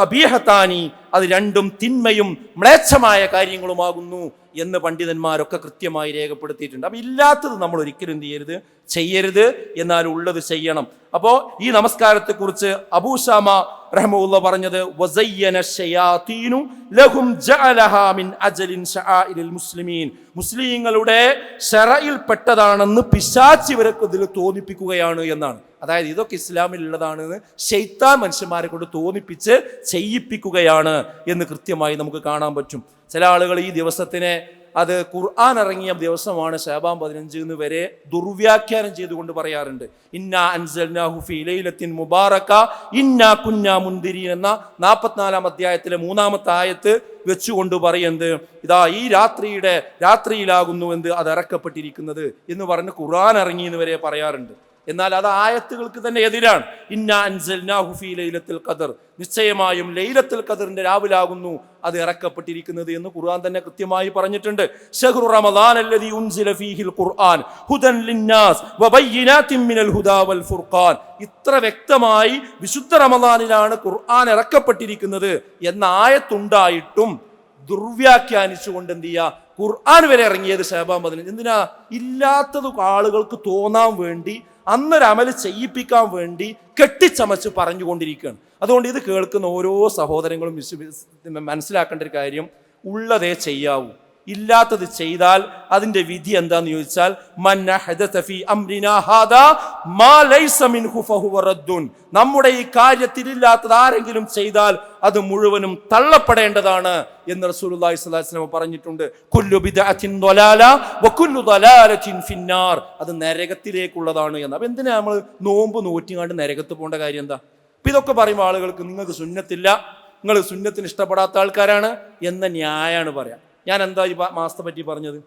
കബീഹത്താനി. അത് രണ്ടും തിന്മയും മ്ലേച്ഛമായ കാര്യങ്ങളുമാകുന്നു. എന്ന് പണ്ഡിതന്മാരൊക്കെ കൃത്യമായി രേഖപ്പെടുത്തിയിട്ടുണ്ട്. അപ്പം ഇല്ലാത്തത് നമ്മൾ ഒരിക്കലും ചെയ്യരുത്? ചെയ്യരുത് എന്നാൽ ഉള്ളത് ചെയ്യണം. അപ്പോൾ ഈ നമസ്കാരത്തെക്കുറിച്ച് അബൂഷാമ റഹമുല്ല പറഞ്ഞത് മുസ്ലിമീൻ. മുസ്ലിങ്ങളുടെ ഷറയിൽപ്പെട്ടതാണെന്ന് പിശാച്ച് ഇവരൊക്കെ ഇതിൽ തോന്നിപ്പിക്കുകയാണ് എന്നാണ്. അതായത് ഇതൊക്കെ ഇസ്ലാമിൽ ഉള്ളതാണെന്ന് ഷെയ്ത്താൻ മനുഷ്യന്മാരെ കൊണ്ട് തോന്നിപ്പിച്ച് ചെയ്യിപ്പിക്കുകയാണ് എന്ന് കൃത്യമായി നമുക്ക് കാണാൻ പറ്റും. ചില ആളുകൾ ഈ ദിവസത്തിനെ അത് ഖുർആൻ ഇറങ്ങിയ ദിവസമാണ് ഷാബാൻ പതിനഞ്ച് എന്ന് വരെ ദുർവ്യാഖ്യാനം ചെയ്തുകൊണ്ട് പറയാറുണ്ട്. ലൈലത്തിൻ മുബാറക ഇന്നാ കുന്നാ മുന്തിരീൻ എന്ന നാൽപ്പത്തിനാലാം അധ്യായത്തിലെ മൂന്നാമത്തെ ആയത്ത് വെച്ചുകൊണ്ട് പറയുന്നത് ഇതാ ഈ രാത്രിയുടെ രാത്രിയിലാകുന്നു എന്ത്? അത് ഇറക്കപ്പെട്ടിരിക്കുന്നത് എന്ന് പറഞ്ഞ് ഖുർആൻ ഇറങ്ങി എന്ന് വരെ പറയാറുണ്ട്. എന്നാൽ അത് ആയത്തുകൾക്ക് തന്നെ എതിരാണ്. ഇന്ന അൻസൽനാഹു ഫീ ലൈലത്തുൽ ഖദർ. നിശ്ചയമായും ലൈലത്തുൽ ഖദറിന്റെ രാവിലാകുന്നു അത് ഇറക്കപ്പെട്ടിരിക്കുന്നത് എന്ന് ഖുർആൻ തന്നെ കൃത്യമായി പറഞ്ഞിട്ടുണ്ട്. ഷഹ്റു റമദാൻ അല്ലദീ ഉൻസില ഫീഹിൽ ഖുർആൻ. ഹുദൻ ലിന്നാസ് വബയ്യിനാത്തിൻ മിനൽ ഹുദാ വൽ ഫുർഖാൻ. ഇത്ര വ്യക്തമായി വിശുദ്ധ റമദാനിലാണ് ഖുർആൻ ഇറക്കപ്പെട്ടിരിക്കുന്നത് എന്ന ആയത്തുണ്ടായിട്ടും ദുർവ്യാഖ്യാനിച്ചുകൊണ്ട് എന്ത് ചെയ്യുക ഖുർആൻ വരെ ഇറങ്ങിയത് ഷഹബാൻ പതിനഞ്ച് എന്തിനാ? ഇല്ലാത്തത് ആളുകൾക്ക് തോന്നാൻ വേണ്ടി അന്നൊരു അമൽ ചെയ്യിപ്പിക്കാൻ വേണ്ടി കെട്ടിച്ചമച്ച് പറഞ്ഞുകൊണ്ടിരിക്കുകയാണ്. അതുകൊണ്ട് ഇത് കേൾക്കുന്ന ഓരോ സഹോദരങ്ങളും മനസ്സിലാക്കേണ്ട ഒരു കാര്യം ഉള്ളതേ ചെയ്യാവൂ. ഇല്ലാത്തത് ചെയ്താൽ അതിന്റെ വിധി എന്താന്ന് ചോദിച്ചാൽ നമ്മുടെ ഈ കാര്യത്തിലില്ലാത്തത് ആരെങ്കിലും ചെയ്താൽ അത് മുഴുവനും തള്ളപ്പെടേണ്ടതാണ് എന്ന് റസൂലുള്ളാഹി വസല്ലം പറഞ്ഞിട്ടുണ്ട്. അത് നരകത്തിലേക്കുള്ളതാണ് എന്ന്. അപ്പൊ എന്തിനാ നമ്മൾ നോമ്പ് നോറ്റിങ്ങാണ്ട് നരകത്ത് പോകേണ്ട കാര്യം എന്താ? അപ്പൊ ഇതൊക്കെ പറയുമ്പോൾ ആളുകൾക്ക് നിങ്ങൾക്ക് സുന്നത്തില്ല നിങ്ങൾ സുന്നത്തിന് ഇഷ്ടപ്പെടാത്ത ആൾക്കാരാണ് എന്ന ന്യായമാണ് പറയാം. ഞാൻ എന്താ ഈ മാസത്തെ പറ്റി പറഞ്ഞത്?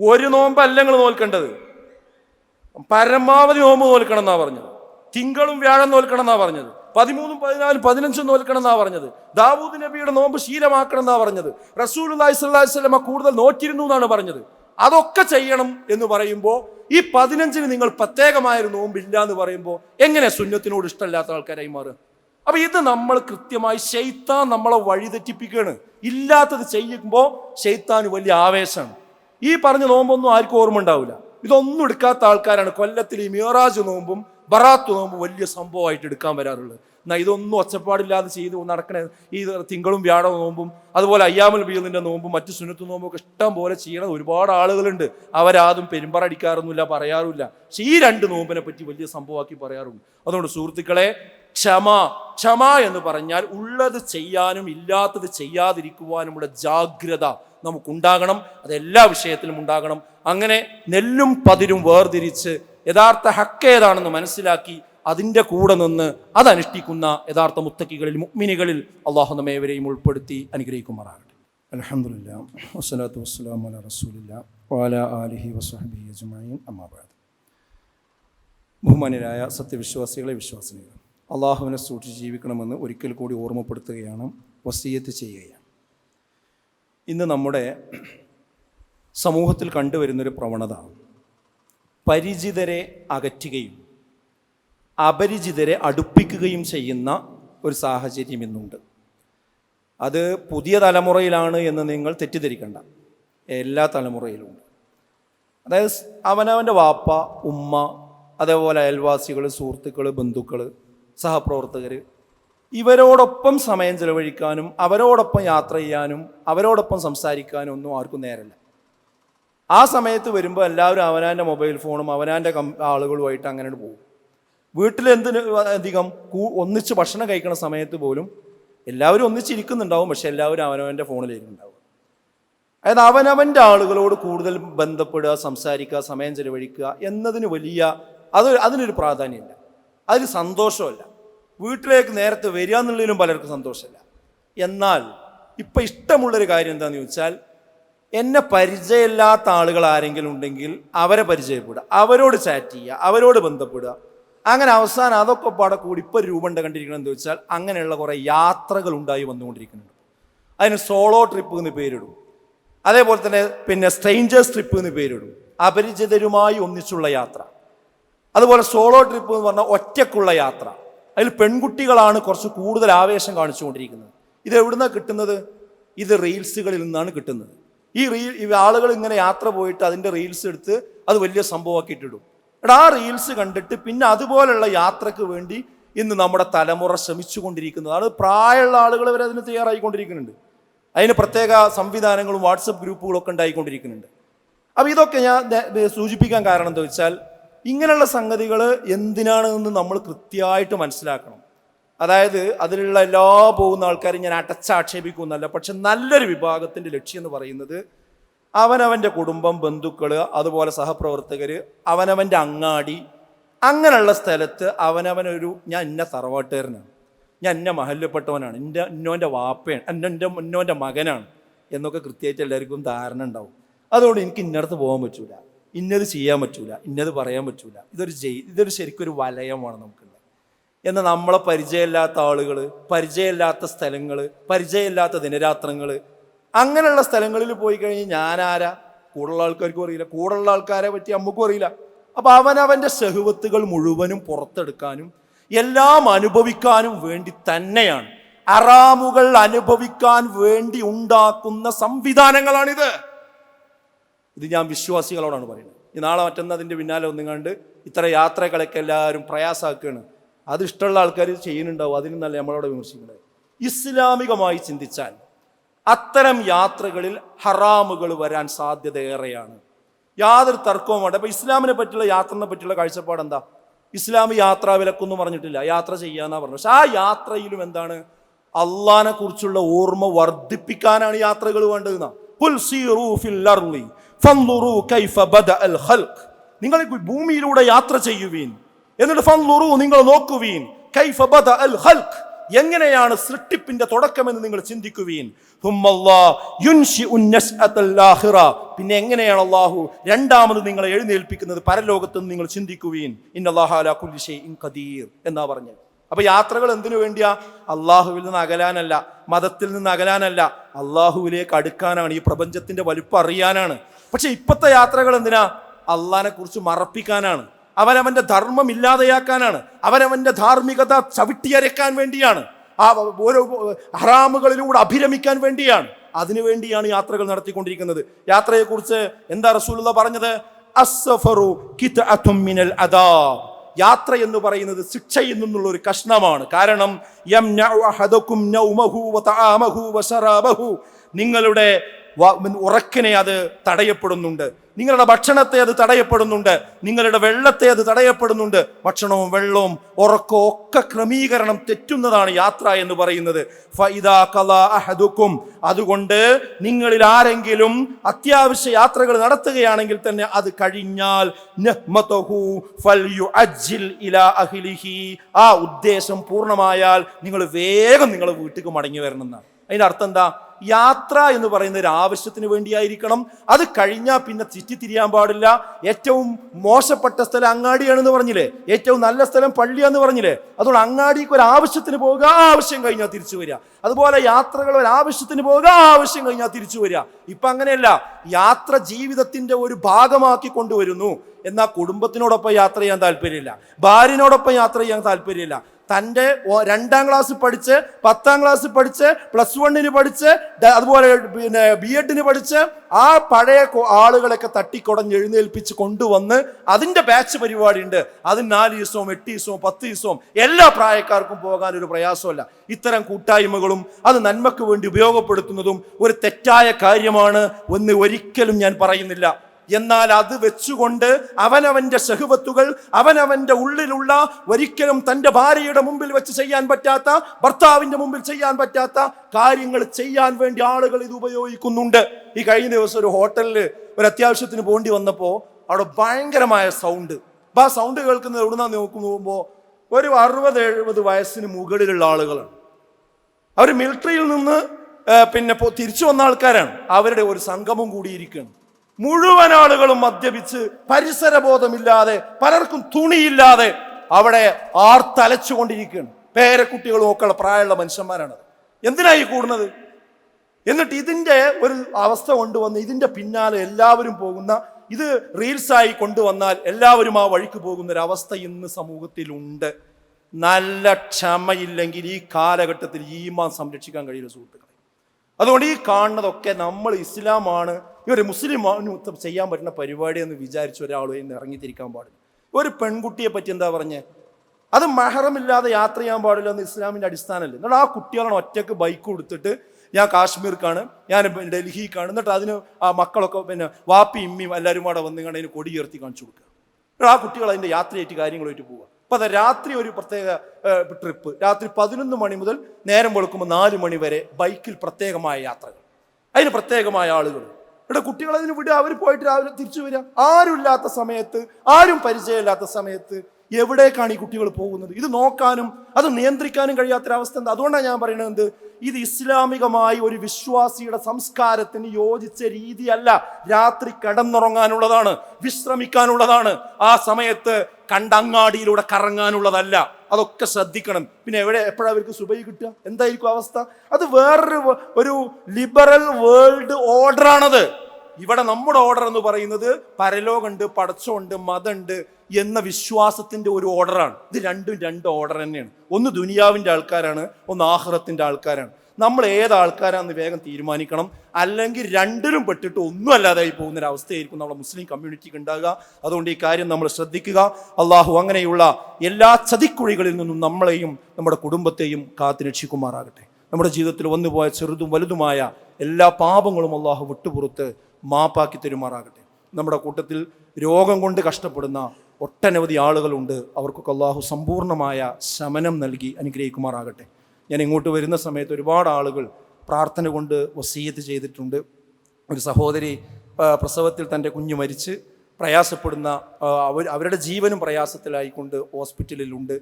ഒരു നോമ്പല്ല നിങ്ങൾ നോൽക്കേണ്ടത്. പരമാവധി നോമ്പ് നോൽക്കണം എന്നാ പറഞ്ഞത്. തിങ്കളും വ്യാഴം നോൽക്കണം എന്നാ പറഞ്ഞത്. പതിമൂന്നും പതിനാലും പതിനഞ്ചും നോൽക്കണം എന്നാ പറഞ്ഞത്. ദാവൂദ് നബിയുടെ നോമ്പ് ശീലമാക്കണം എന്നാ പറഞ്ഞത് റസൂൽ സ്വല്ലമ കൂടുതൽ നോക്കിയിരുന്നു എന്നാണ് പറഞ്ഞത്. അതൊക്കെ ചെയ്യണം എന്ന് പറയുമ്പോൾ ഈ പതിനഞ്ചിന് നിങ്ങൾ പ്രത്യേകമായൊരു നോമ്പില്ല എന്ന് പറയുമ്പോൾ എങ്ങനെ സുന്നത്തിനോട് ഇഷ്ടമില്ലാത്ത ആൾക്കാരായി മാറുക? അപ്പൊ ഇത് നമ്മൾ കൃത്യമായി ഷെയ്ത്താൻ നമ്മളെ വഴിതെറ്റിപ്പിക്കുകയാണ്. ഇല്ലാത്തത് ചെയ്യുമ്പോൾ ഷെയ്ത്താന് വലിയ ആവേശമാണ്. ഈ പറഞ്ഞ നോമ്പൊന്നും ആർക്കും ഓർമ്മ ഉണ്ടാവില്ല ഇതൊന്നും എടുക്കാത്ത ആൾക്കാരാണ്. കൊല്ലത്തിൽ ഈ മിയറാജ് നോമ്പും ബറാത്ത് നോമ്പും വലിയ സംഭവമായിട്ട് എടുക്കാൻ വരാറുള്ളത്. എന്നാൽ ഇതൊന്നും ഒച്ചപ്പാടില്ലാതെ ചെയ്ത് നടക്കണേ ഈ തിങ്കളും വ്യാഴവും നോമ്പും അതുപോലെ അയ്യാമൽ ബീദിന്റെ നോമ്പും മറ്റ് സുനത്ത് നോമ്പും ഒക്കെ ഇഷ്ടം പോലെ ചെയ്യണത് ഒരുപാട് ആളുകളുണ്ട്. അവരാതും പെരുമ്പറടിക്കാറൊന്നുമില്ല പറയാറുമില്ല. പക്ഷെ ഈ രണ്ട് നോമ്പിനെ പറ്റി വലിയ സംഭവമാക്കി പറയാറുണ്ട്. അതുകൊണ്ട് സുഹൃത്തുക്കളെ ക്ഷമ ക്ഷമ എന്ന് പറഞ്ഞാൽ ഉള്ളത് ചെയ്യാനും ഇല്ലാത്തത് ചെയ്യാതിരിക്കുവാനുമുള്ള ജാഗ്രത നമുക്കുണ്ടാകണം. അതെല്ലാ വിഷയത്തിലും ഉണ്ടാകണം. അങ്ങനെ നെല്ലും പതിരും വേർതിരിച്ച് യഥാർത്ഥ ഹക്ക് ഏതാണെന്ന് മനസ്സിലാക്കി അതിന്റെ കൂടെ നിന്ന് അതനുഷ്ഠിക്കുന്ന യഥാർത്ഥ മുത്തക്കികളിൽ മുഗ്മിനികളിൽ അള്ളാഹു നമ്മേവരെയും ഉൾപ്പെടുത്തി അനുഗ്രഹിക്കുമാറാകട്ടെ. അലഹമില്ല വസ്സലാത്തു വസ്സലാം അല റസൂലില്ല ആലിഹി അമ്മാബാദ് ബഹുമാനരായ സത്യവിശ്വാസികളെ വിശ്വാസിനികൾ അള്ളാഹുവിനെ സൂക്ഷിച്ച് ജീവിക്കണമെന്ന് ഒരിക്കൽ കൂടി ഓർമ്മപ്പെടുത്തുകയാണ് വസീയത്ത് ചെയ്യുകയാണ്. ഇന്ന് നമ്മുടെ സമൂഹത്തിൽ കണ്ടുവരുന്നൊരു പ്രവണത പരിചിതരെ അകറ്റുകയും അപരിചിതരെ അടുപ്പിക്കുകയും ചെയ്യുന്ന ഒരു സാഹചര്യം ഇന്നുണ്ട്. അത് പുതിയ തലമുറയിലാണ് എന്ന് നിങ്ങൾ തെറ്റിദ്ധരിക്കണ്ട. എല്ലാ തലമുറയിലും അതായത് അവനവന്റെ വാപ്പ ഉമ്മ അതേപോലെ അയൽവാസികൾ സുഹൃത്തുക്കൾ ബന്ധുക്കൾ സഹപ്രവർത്തകർ ഇവരോടൊപ്പം സമയം ചെലവഴിക്കാനും അവരോടൊപ്പം യാത്ര ചെയ്യാനും അവരോടൊപ്പം സംസാരിക്കാനും ഒന്നും ആർക്കും നേരല്ല. ആ സമയത്ത് വരുമ്പോൾ എല്ലാവരും അവനാന്റെ മൊബൈൽ ഫോണും അവനാന്റെ കം ആളുകളുമായിട്ട് അങ്ങനെ പോകും. വീട്ടിൽ എന്തിന് അധികം ഒന്നിച്ച് ഭക്ഷണം കഴിക്കുന്ന സമയത്ത് പോലും എല്ലാവരും ഒന്നിച്ചിരിക്കുന്നുണ്ടാവും പക്ഷെ എല്ലാവരും അവനവന്റെ ഫോണിലിരിക്കുന്നുണ്ടാവും. അതായത് അവനവന്റെ ആളുകളോട് കൂടുതൽ ബന്ധപ്പെടുക സംസാരിക്കുക സമയം ചെലവഴിക്കുക എന്നതിന് വലിയ അത് അതിനൊരു പ്രാധാന്യമില്ല. അതിന് സന്തോഷമല്ല. വീട്ടിലേക്ക് നേരത്തെ വരിക എന്നുള്ളതിലും പലർക്കും സന്തോഷമില്ല. എന്നാൽ ഇപ്പം ഇഷ്ടമുള്ളൊരു കാര്യം എന്താണെന്ന് ചോദിച്ചാൽ എന്നെ പരിചയമില്ലാത്ത ആളുകൾ ആരെങ്കിലും ഉണ്ടെങ്കിൽ അവരെ പരിചയപ്പെടുക. അവരോട് ചാറ്റ് ചെയ്യുക അവരോട് ബന്ധപ്പെടുക. അങ്ങനെ അവസാനം അതൊക്കെ പാടെ കൂടി ഇപ്പോൾ രൂപം കണ്ടിരിക്കണം എന്ന് വെച്ചാൽ അങ്ങനെയുള്ള കുറേ യാത്രകൾ ഉണ്ടായി വന്നുകൊണ്ടിരിക്കുന്നുണ്ട്. അതിന് സോളോ ട്രിപ്പ് എന്ന് പേരിടും. അതേപോലെ തന്നെ പിന്നെ സ്ട്രെയിഞ്ചേഴ്സ് ട്രിപ്പ് എന്ന് പേരിടും. അപരിചിതരുമായി ഒന്നിച്ചുള്ള യാത്ര. അതുപോലെ സോളോ ട്രിപ്പ് എന്ന് പറഞ്ഞാൽ ഒറ്റക്കുള്ള യാത്ര. അതിൽ പെൺകുട്ടികളാണ് കുറച്ച് കൂടുതൽ ആവേശം കാണിച്ചുകൊണ്ടിരിക്കുന്നത്. ഇത് എവിടുന്നാണ് കിട്ടുന്നത്? ഇത് റീൽസുകളിൽ നിന്നാണ് കിട്ടുന്നത്. ഈ റീൽ ഈ ആളുകൾ ഇങ്ങനെ യാത്ര പോയിട്ട് അതിന്റെ റീൽസ് എടുത്ത് അത് വലിയ സംഭവമാക്കിയിട്ടിടും എടാ ആ റീൽസ് കണ്ടിട്ട് പിന്നെ അതുപോലെയുള്ള യാത്രയ്ക്ക് വേണ്ടി ഇന്ന് നമ്മുടെ തലമുറ ശ്രമിച്ചുകൊണ്ടിരിക്കുന്നതാണ് പ്രായമുള്ള ആളുകൾ വരെ അതിന് തയ്യാറായിക്കൊണ്ടിരിക്കുന്നുണ്ട്. അതിന് പ്രത്യേക സംവിധാനങ്ങളും വാട്സപ്പ് ഗ്രൂപ്പുകളൊക്കെ ഉണ്ടായിക്കൊണ്ടിരിക്കുന്നുണ്ട്. അപ്പോൾ ഇതൊക്കെ ഞാൻ സൂചിപ്പിക്കാൻ കാരണം എന്താ വെച്ചാൽ ഇങ്ങനെയുള്ള സംഗതികൾ എന്തിനാണെന്ന് നമ്മൾ കൃത്യമായിട്ട് മനസ്സിലാക്കണം. അതായത് അതിലുള്ള എല്ലാ പോകുന്ന ആൾക്കാരും ഞാൻ അടച്ചാക്ഷേപിക്കുന്നല്ല പക്ഷെ നല്ലൊരു വിഭാഗത്തിന്റെ ലക്ഷ്യം എന്ന് പറയുന്നത് അവനവന്റെ കുടുംബം ബന്ധുക്കൾ അതുപോലെ സഹപ്രവർത്തകർ അവനവന്റെ അങ്ങാടി അങ്ങനെയുള്ള സ്ഥലത്ത് അവനവനൊരു ഞാൻ ഇന്ന തറവാട്ടുകാരനാണ് ഞാൻ ഇന്ന മഹല്യപ്പെട്ടവനാണ് എന്റെ ഇന്നോന്റെ വാപ്പയാണ് എന്റെ ഇന്നോന്റെ മകനാണ് എന്നൊക്കെ കൃത്യമായിട്ട് എല്ലാവർക്കും ധാരണ ഉണ്ടാവും. അതുകൊണ്ട് എനിക്ക് ഇന്നടത്ത് പോകാൻ പറ്റൂല. ഇന്നത് ചെയ്യാൻ പറ്റൂല ഇന്നത് പറയാൻ പറ്റൂല. ഇതൊരു ജയി ഇതൊരു ശരിക്കും ഒരു വലയമാണ് നമുക്കുള്ളത് എന്നാൽ നമ്മളെ പരിചയമില്ലാത്ത ആളുകൾ പരിചയമില്ലാത്ത സ്ഥലങ്ങൾ പരിചയമില്ലാത്ത ദിനരാത്രങ്ങൾ അങ്ങനെയുള്ള സ്ഥലങ്ങളിൽ പോയി കഴിഞ്ഞ് ഞാനാരാ? കൂടുള്ള ആൾക്കാർക്കും അറിയില്ല. കൂടുള്ള ആൾക്കാരെ പറ്റി നമുക്കും അറിയില്ല. അപ്പം അവനവന്റെ സെഹുവത്തുകൾ മുഴുവനും പുറത്തെടുക്കാനും എല്ലാം അനുഭവിക്കാനും വേണ്ടി തന്നെയാണ്. അറാമുകൾ അനുഭവിക്കാൻ വേണ്ടി ഉണ്ടാക്കുന്ന സംവിധാനങ്ങളാണിത്. ഇത് ഞാൻ വിശ്വാസികളോടാണ് പറയുന്നത്. ഈ നാളെ മറ്റന്ന് അതിന്റെ പിന്നാലെ ഒന്നും കണ്ട് ഇത്ര യാത്രകളൊക്കെ എല്ലാവരും പ്രയാസമാക്കുകയാണ്. അത് ഇഷ്ടമുള്ള ആൾക്കാർ ചെയ്യുന്നുണ്ടാവും. അതിനും നല്ല നമ്മളോട് വിമർശിക്കുന്നത്. ഇസ്ലാമികമായി ചിന്തിച്ചാൽ അത്തരം യാത്രകളിൽ ഹറാമുകൾ വരാൻ സാധ്യത ഏറെയാണ്. യാതൊരു തർക്കവും വേണ്ട. അപ്പോൾ ഇസ്ലാമിനെ പറ്റിയുള്ള യാത്രനെ പറ്റിയുള്ള കാഴ്ചപ്പാട് എന്താ? ഇസ്ലാം യാത്രാ വിലക്കൊന്നും പറഞ്ഞിട്ടില്ല. യാത്ര ചെയ്യാന്നാ പറഞ്ഞു പക്ഷെ ആ യാത്രയിലും എന്താണ്? അള്ളാനെ കുറിച്ചുള്ള ഓർമ്മ വർദ്ധിപ്പിക്കാനാണ് യാത്രകൾ വേണ്ടതെന്നാ. "ഖുൽ സീറൂ ബദ അൽ ഫൻളുറൂ ഖൽഖ്." നിങ്ങൾ ഭൂമിയിലൂടെ യാത്ര ചെയ്യുവീൻ. എന്നിട്ട് ഫൻലുറു നിങ്ങൾ നോക്കുവീൻ. കൈഫ ബദഅൽ ഖൽഖ്. എങ്ങനെയാണ് സൃഷ്ടിപ്പിന്റെ തുടക്കമെന്ന് നിങ്ങൾ ചിന്തിക്കുവീൻ. പിന്നെ എങ്ങനെയാണ് അള്ളാഹു രണ്ടാമത് നിങ്ങളെ എഴുന്നേൽപ്പിക്കുന്നത് പരലോകത്ത് നിങ്ങൾ ചിന്തിക്കുവീൻ. ഷൈഇൻ ഖദീർ എന്നാ പറഞ്ഞത്. അപ്പൊ യാത്രകൾ എന്തിനു വേണ്ടിയാ? അള്ളാഹുവിൽ നിന്ന് അകലാനല്ല മതത്തിൽ നിന്ന് അകലാനല്ല. അള്ളാഹുവിലേക്ക് അടുക്കാനാണ് ഈ പ്രപഞ്ചത്തിന്റെ വലുപ്പം അറിയാനാണ് പക്ഷെ ഇപ്പോഴത്തെ യാത്രകൾ എന്തിനാ? അള്ളാനെ കുറിച്ച് മറപ്പിക്കാനാണ്. അവനവന്റെ ധർമ്മം ഇല്ലാതെയാക്കാനാണ്. അവനവന്റെ ധാർമ്മികത ചവിട്ടിയരക്കാൻ വേണ്ടിയാണ്. ആ ഓരോ ഹറാമുകളിലൂടെ അഭിരമിക്കാൻ വേണ്ടിയാണ്. അതിനുവേണ്ടിയാണ് യാത്രകൾ നടത്തിക്കൊണ്ടിരിക്കുന്നത്. യാത്രയെക്കുറിച്ച് എന്താ റസൂലുള്ള പറഞ്ഞത്? അസ്സഫറു മിനൽ അദാബ് യാത്ര എന്ന് പറയുന്നത് ശിക്ഷയിൽ നിന്നുള്ള ഒരു കഷ്ണമാണ് കാരണം നിങ്ങളുടെ ഉറക്കിനെ അത് തടയപ്പെടുന്നുണ്ട്. നിങ്ങളുടെ ഭക്ഷണത്തെ അത് തടയപ്പെടുന്നുണ്ട്. നിങ്ങളുടെ വെള്ളത്തെ അത് തടയപ്പെടുന്നുണ്ട്. ഭക്ഷണവും വെള്ളവും ഉറക്കവും ഒക്കെ ക്രമീകരണം തെറ്റുന്നതാണ് യാത്ര എന്ന് പറയുന്നത്. ഫൈദാ അഹദുക്കും. അതുകൊണ്ട് നിങ്ങളിൽ ആരെങ്കിലും അത്യാവശ്യ യാത്രകൾ നടത്തുകയാണെങ്കിൽ തന്നെ അത് കഴിഞ്ഞാൽ ആ ഉദ്ദേശം പൂർണമായാൽ നിങ്ങൾ വേഗം നിങ്ങളുടെ വീട്ടിലേക്ക് മടങ്ങി വരണം എന്നാണ് അതിന്റെ അർത്ഥം എന്താ? യാത്ര എന്ന് പറയുന്ന ഒരു ആവശ്യത്തിന് വേണ്ടിയായിരിക്കണം. അത് കഴിഞ്ഞാൽ പിന്നെ ചുറ്റിത്തിരിയാൻ പാടില്ല. ഏറ്റവും മോശപ്പെട്ട സ്ഥലം അങ്ങാടിയാണെന്ന് പറഞ്ഞില്ലേ? ഏറ്റവും നല്ല സ്ഥലം പള്ളിയാന്ന് പറഞ്ഞില്ലേ? അതുകൊണ്ട് അങ്ങാടിക്ക് ഒരു ആവശ്യത്തിന് പോവുക ആ ആവശ്യം കഴിഞ്ഞാൽ തിരിച്ചു വരിക. അതുപോലെ യാത്രകൾ ഒരു ആവശ്യത്തിന് പോവുക ആ ആവശ്യം കഴിഞ്ഞാൽ തിരിച്ചു വരിക. ഇപ്പം അങ്ങനെയല്ല യാത്ര ജീവിതത്തിന്റെ ഒരു ഭാഗമാക്കി കൊണ്ടുവരുന്നു. എന്നാൽ കുടുംബത്തിനോടൊപ്പം യാത്ര ചെയ്യാൻ താല്പര്യമില്ല. ഭാര്യനോടൊപ്പം യാത്ര ചെയ്യാൻ താല്പര്യമില്ല. തന്റെ രണ്ടാം ക്ലാസ് പഠിച്ച് പത്താം ക്ലാസ് പഠിച്ച് പ്ലസ് വണ്ണിന് പഠിച്ച് അതുപോലെ പിന്നെ ബി എഡിന് പഠിച്ച് ആ പഴയ ആളുകളൊക്കെ തട്ടിക്കുടഞ്ഞ് എഴുന്നേൽപ്പിച്ച് കൊണ്ടുവന്ന് അതിന്റെ ബാച്ച് പരിപാടി ഉണ്ട് അതിന് നാല് ദിവസവും എട്ട് ദിവസവും പത്ത് ദിവസവും എല്ലാ പ്രായക്കാർക്കും പോകാൻ ഒരു പ്രയാസമല്ല. ഇത്തരം കൂട്ടായ്മകളും അത് നന്മക്ക് വേണ്ടി ഉപയോഗപ്പെടുത്തുന്നതും ഒരു തെറ്റായ കാര്യമാണ് എന്ന് ഒരിക്കലും ഞാൻ പറയുന്നില്ല. എന്നാൽ അത് വെച്ചുകൊണ്ട് അവനവന്റെ സഹുവത്തുകൾ അവനവന്റെ ഉള്ളിലുള്ള ഒരിക്കലും തന്റെ ഭാര്യയുടെ മുമ്പിൽ വെച്ച് ചെയ്യാൻ പറ്റാത്ത ഭർത്താവിന്റെ മുമ്പിൽ ചെയ്യാൻ പറ്റാത്ത കാര്യങ്ങൾ ചെയ്യാൻ വേണ്ടി ആളുകൾ ഇത് ഉപയോഗിക്കുന്നുണ്ട്. ഈ കഴിഞ്ഞ ദിവസം ഒരു ഹോട്ടലിൽ ഒരു അത്യാവശ്യത്തിന് പോണ്ടി വന്നപ്പോൾ അവിടെ ഭയങ്കരമായ സൗണ്ട് അപ്പം ആ സൗണ്ട് കേൾക്കുന്നത് എവിടുന്നാ നോക്കുമ്പോൾ ഒരു അറുപത് എഴുപത് വയസ്സിന് മുകളിലുള്ള ആളുകളാണ്. അവർ മിലിറ്ററിയിൽ നിന്ന് പിന്നെ തിരിച്ചു വന്ന ആൾക്കാരാണ്. അവരുടെ ഒരു സംഗമം കൂടിയിരിക്കുകയാണ്. മുഴുവൻ ആളുകളും മദ്യപിച്ച് പരിസരബോധമില്ലാതെ പലർക്കും തുണിയില്ലാതെ അവിടെ ആർത്തലച്ചുകൊണ്ടിരിക്കുകയാണ്. പേരക്കുട്ടികളും ഒക്കെ ഉള്ള പ്രായമുള്ള മനുഷ്യന്മാരാണ് എന്തിനായി കൂടുന്നത്? എന്നിട്ട് ഇതിന്റെ ഒരു അവസ്ഥ കൊണ്ടുവന്ന് ഇതിന്റെ പിന്നാലെ എല്ലാവരും പോകുന്ന ഇത് റീൽസായി കൊണ്ടുവന്നാൽ എല്ലാവരും ആ വഴിക്ക് പോകുന്ന ഒരു അവസ്ഥ ഇന്ന് സമൂഹത്തിലുണ്ട്. നല്ല ക്ഷമയില്ലെങ്കിൽ ഈ കാലഘട്ടത്തിൽ ഈമാൻ സംരക്ഷിക്കാൻ കഴിയില്ല സുഹൃത്തുക്കളെ. അതുകൊണ്ട് ഈ കാണുന്നതൊക്കെ നമ്മൾ ഇസ്ലാമാണ്. ഈ ഒരു മുസ്ലിമാണ് ചെയ്യാൻ പറ്റുന്ന പരിപാടി എന്ന് വിചാരിച്ച ഒരാളും ഇറങ്ങിത്തിരിക്കാൻ പാടില്ല. ഒരു പെൺകുട്ടിയെ പറ്റി എന്താ പറഞ്ഞേ? അത് മഹറമില്ലാതെ യാത്ര ചെയ്യാൻ പാടില്ല എന്ന് ഇസ്ലാമിന്റെ അടിസ്ഥാനമല്ലേ? എന്നിട്ട് ആ കുട്ടികളാണ് ഒറ്റയ്ക്ക് ബൈക്ക് കൊടുത്തിട്ട് ഞാൻ കാശ്മീർക്കാണ് ഞാൻ ഡൽഹിക്കാണ്. എന്നിട്ട് അതിന് ആ മക്കളൊക്കെ പിന്നെ വാപ്പി ഇമ്മിയും എല്ലാവരും കൂടെ വന്ന് കണ്ട് അതിന് കൊടി ഉയർത്തി കാണിച്ചു കൊടുക്കുക. ആ കുട്ടികൾ അതിന്റെ യാത്രയായിട്ട് കാര്യങ്ങളായിട്ട് പോവുക. അപ്പൊ അത് രാത്രി ഒരു പ്രത്യേക ട്രിപ്പ്. രാത്രി പതിനൊന്ന് മണി മുതൽ നേരം വെളുക്കുമ്പോൾ നാല് മണി വരെ ബൈക്കിൽ പ്രത്യേകമായ യാത്രകൾ. അതിന് പ്രത്യേകമായ ആളുകൾ. ഇവിടെ കുട്ടികളതിന് വിടുക അവർ പോയിട്ട് രാവിലെ തിരിച്ചു വരിക ആരുമില്ലാത്ത സമയത്ത് ആരും പരിചയമില്ലാത്ത സമയത്ത് എവിടേക്കാണ് ഈ കുട്ടികൾ പോകുന്നത്? ഇത് നോക്കാനും അത് നിയന്ത്രിക്കാനും കഴിയാത്തൊരവസ്ഥ എന്താ? അതുകൊണ്ടാണ് ഞാൻ പറയുന്നത് എന്ത്? ഇത് ഇസ്ലാമികമായി ഒരു വിശ്വാസിയുടെ സംസ്കാരത്തിന് യോജിച്ച രീതിയല്ല. രാത്രി കിടന്നുറങ്ങാനുള്ളതാണ് വിശ്രമിക്കാനുള്ളതാണ് ആ സമയത്ത് കണ്ടങ്ങാടിയിലൂടെ കറങ്ങാനുള്ളതല്ല. അതൊക്കെ ശ്രദ്ധിക്കണം. പിന്നെ എവിടെ എപ്പോഴാണ് അവർക്ക് സുബൈ കിട്ടുക? എന്തായിരിക്കും അവസ്ഥ? അത് വേറൊരു ഒരു ലിബറൽ വേൾഡ് ഓർഡറാണത് ഇവിടെ നമ്മുടെ ഓർഡർ എന്ന് പറയുന്നത് പരലോകമുണ്ട് പടച്ചമുണ്ട് മതമുണ്ട് എന്ന വിശ്വാസത്തിന്റെ ഒരു ഓർഡറാണ്. ഇത് രണ്ടും രണ്ട് ഓർഡർ തന്നെയാണ്. ഒന്ന് ദുനിയാവിന്റെ ആൾക്കാരാണ് ഒന്ന് ആഹ്റത്തിന്റെ ആൾക്കാരാണ്. നമ്മൾ ഏത് ആൾക്കാരാണെന്ന് വേഗം തീരുമാനിക്കണം. അല്ലെങ്കിൽ രണ്ടിലും പെട്ടിട്ട് ഒന്നും അല്ലാതായി പോകുന്ന ഒരു അവസ്ഥയായിരിക്കും നമ്മുടെ മുസ്ലിം കമ്മ്യൂണിറ്റിക്ക് ഉണ്ടാകുക. അതുകൊണ്ട് ഈ കാര്യം നമ്മൾ ശ്രദ്ധിക്കുക. അള്ളാഹു അങ്ങനെയുള്ള എല്ലാ ചതിക്കുഴികളിൽ നിന്നും നമ്മളെയും നമ്മുടെ കുടുംബത്തെയും കാത്തു രക്ഷിക്കുമാറാകട്ടെ. നമ്മുടെ ജീവിതത്തിൽ വന്നുപോയ ചെറുതും വലുതുമായ എല്ലാ പാപങ്ങളും അള്ളാഹു വിട്ടുപുറത്ത് മാപ്പാക്കി തരുമാറാകട്ടെ. നമ്മുടെ കൂട്ടത്തിൽ രോഗം കൊണ്ട് കഷ്ടപ്പെടുന്ന ഒട്ടനവധി ആളുകളുണ്ട്. അവർക്കൊക്കെ അള്ളാഹു സമ്പൂർണമായ ശമനം നൽകി അനുഗ്രഹിക്കുമാറാകട്ടെ. ഞാൻ ഇങ്ങോട്ട് വരുന്ന സമയത്ത് ഒരുപാട് ആളുകൾ പ്രാർത്ഥന കൊണ്ട് വസീയത്ത് ചെയ്തിട്ടുണ്ട്. ഒരു സഹോദരി പ്രസവത്തിൽ തന്റെ കുഞ്ഞ് മരിച്ച് പ്രയാസപ്പെടുന്ന അവർ അവരുടെ ജീവനും പ്രയാസത്തിലായിക്കൊണ്ട് ഹോസ്പിറ്റലിലുണ്ട്.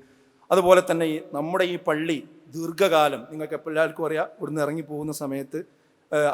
അതുപോലെ തന്നെ നമ്മുടെ ഈ പള്ളി ദീർഘകാലം നിങ്ങൾക്ക് എല്ലാവർക്കും അറിയാം ഇവിടുന്ന് ഇറങ്ങി പോകുന്ന സമയത്ത്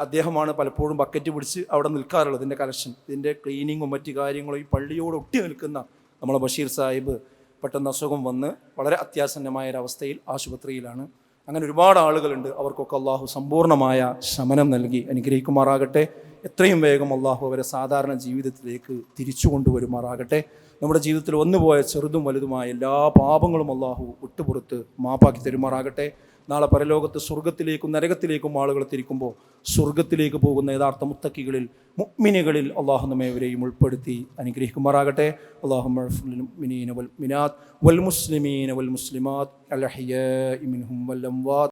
അദ്ദേഹമാണ് പലപ്പോഴും ബക്കറ്റ് പിടിച്ച് അവിടെ നിൽക്കാറുള്ളത് ഇതിന്റെ കലക്ഷൻ. ഇതിന്റെ ക്ലീനിങ്ങും മറ്റു കാര്യങ്ങളും ഈ പള്ളിയോട് ഒട്ടി നിൽക്കുന്ന നമ്മളെ ബഷീർ സാഹിബ് പെട്ടെന്ന് അസുഖം വന്ന് വളരെ അത്യാസന്നമായ ഒരവസ്ഥയിൽ ആശുപത്രിയിലാണ്. അങ്ങനെ ഒരുപാട് ആളുകളുണ്ട്. അവർക്കൊക്കെ അള്ളാഹു സമ്പൂർണമായ ശമനം നൽകി അനുഗ്രഹിക്കുമാറാകട്ടെ. എത്രയും വേഗം അള്ളാഹു അവരെ സാധാരണ ജീവിതത്തിലേക്ക് തിരിച്ചു കൊണ്ടുവരുമാറാകട്ടെ. നമ്മുടെ ജീവിതത്തിൽ വന്നുപോയ ചെറുതും വലുതുമായ എല്ലാ പാപങ്ങളും അള്ളാഹു വിട്ടുപുറത്ത് മാപ്പാക്കി തരുമാറാകട്ടെ. നാളെ പരലോകത്ത് സ്വർഗത്തിലേക്കും നരകത്തിലേക്കും ആളുകൾ തിരിക്കുമ്പോൾ സ്വർഗത്തിലേക്ക് പോകുന്ന യഥാർത്ഥ മുത്തക്കികളിൽ മുഅ്മിനുകളിൽ അള്ളാഹു നമ്മേവരെയും ഉൾപ്പെടുത്തി അനുഗ്രഹിക്കുമാറാകട്ടെ. അള്ളാഹു മിനീന വൽ മുസ്ലിമീന വൽ മുസ്ലിമാത്ത് അലഹിയ ഇമിൻഹും അംവാത്ത്.